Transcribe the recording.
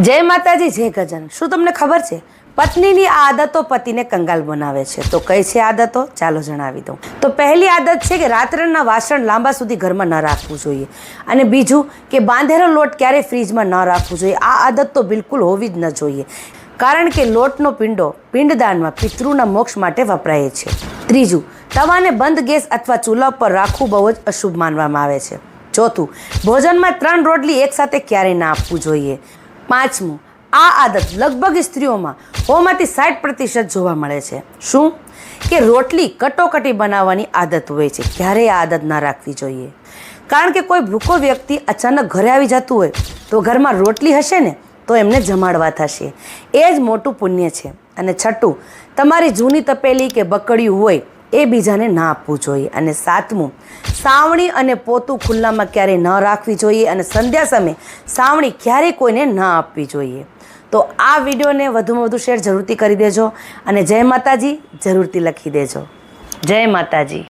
જય માતાજી, જય ગજન શું તમને ખબર છે? પત્નીની આ આદતો પતિને કંગાલ બનાવે છે. તો કઈ છે આદતો? ચાલો જણાવી દઉં. તો પહેલી આદત છે કે રાત્રના વાસણ લાંબા સુધી ઘરમાં ન રાખવું જોઈએ. અને બીજું કે બાંધેલો લોટ ક્યારેય ફ્રીજમાં ન રાખવું જોઈએ. આ આદત તો બિલકુલ હોવી જ ન જોઈએ. કારણ કે લોટનો પિંડો પિંડદાનમાં, પિતૃના મોક્ષ માટે વપરાય છે. ત્રીજું, તવાને બંધ ગેસ અથવા ચૂલા પર રાખવું બહુ જ અશુભ માનવામાં આવે છે. ચોથું, ભોજનમાં ત્રણ રોટલી એકસાથે ક્યારેય ના આપવું જોઈએ. પાંચમું, આ આદત લગભગ સ્ત્રીઓમાં હોમાંથી સાઠ પ્રતિશત જોવા મળે છે. શું? કે રોટલી કટોકટી બનાવવાની આદત હોય છે. ક્યારેય આ આદત ના રાખવી જોઈએ. કારણ કે કોઈ ભૂખો વ્યક્તિ અચાનક ઘરે આવી જતું હોય, તો ઘરમાં રોટલી હશે ને, તો એમને જમાડવા થશે. એ જ મોટું પુણ્ય છે. અને છઠ્ઠું, તમારી જૂની તપેલી કે બકડિયું હોય એ બીજાને ના આપવું જોઈએ. અને સાતમું, સાવણી અને પોતું ખુલ્લામાં ક્યારેય ન રાખવી જોઈએ અને સંધ્યા સમયે સાવણી ક્યારેય કોઈને ન આપવી જોઈએ. તો આ વિડીયોને વધુમાં વધુ શેર જરૂરથી કરી દેજો અને જય માતાજી, જરૂરથી લખી દેજો. જય માતાજી.